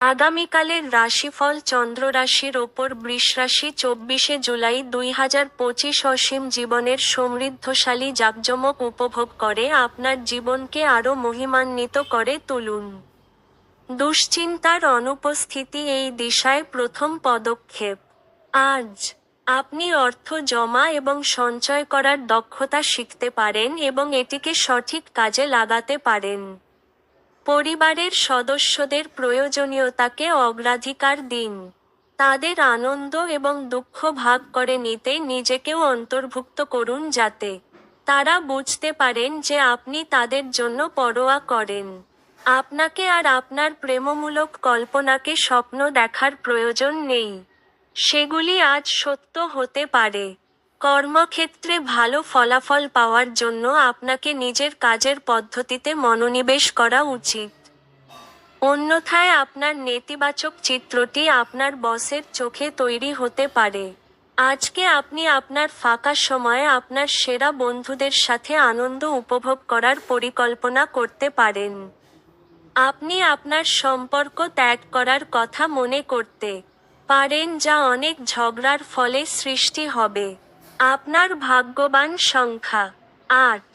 আগামীকালের রাশিফল চন্দ্র রাশির ওপর বৃষরাশি চব্বিশে জুলাই দুই হাজার পঁচিশ অসীম জীবনের সমৃদ্ধশালী জাকজমক উপভোগ করে আপনার জীবনকে আরও মহিমান্বিত করে তুলুন। দুশ্চিন্তার অনুপস্থিতি এই দিশায় প্রথম পদক্ষেপ। আজ আপনি অর্থ জমা এবং সঞ্চয় করার দক্ষতা শিখতে পারেন এবং এটিকে সঠিক কাজে লাগাতে পারেন। পরিবারের সদস্যদের প্রয়োজনীয়তাকে অগ্রাধিকার দিন। তাদের আনন্দ এবং দুঃখ ভাগ করে নিতে নিজেকেও অন্তর্ভুক্ত করুন যাতে তারা বুঝতে পারেন যে আপনি তাদের জন্য পরোয়া করেন। আপনাকে আর আপনার প্রেমমূলক কল্পনাকে স্বপ্ন দেখার প্রয়োজন নেই। সেগুলি আজ সত্য হতে পারে। কর্মক্ষেত্রে ভালো ফলাফল পাওয়ার জন্য আপনাকে নিজের কাজের পদ্ধতিতে মনোনিবেশ করা উচিত। অন্যথায় আপনার নেতিবাচক চিত্রটি আপনার বসের চোখে তৈরি হতে পারে। আজকে আপনি আপনার ফাঁকা সময়ে আপনার সেরা বন্ধুদের সাথে আনন্দ উপভোগ করার পরিকল্পনা করতে পারেন। আপনি আপনার সম্পর্ক ত্যাগ করার কথা মনে করতে পারেন যা অনেক ঝগড়ার ফলে সৃষ্টি হবে। আপনার ভাগ্যবান সংখ্যা আট।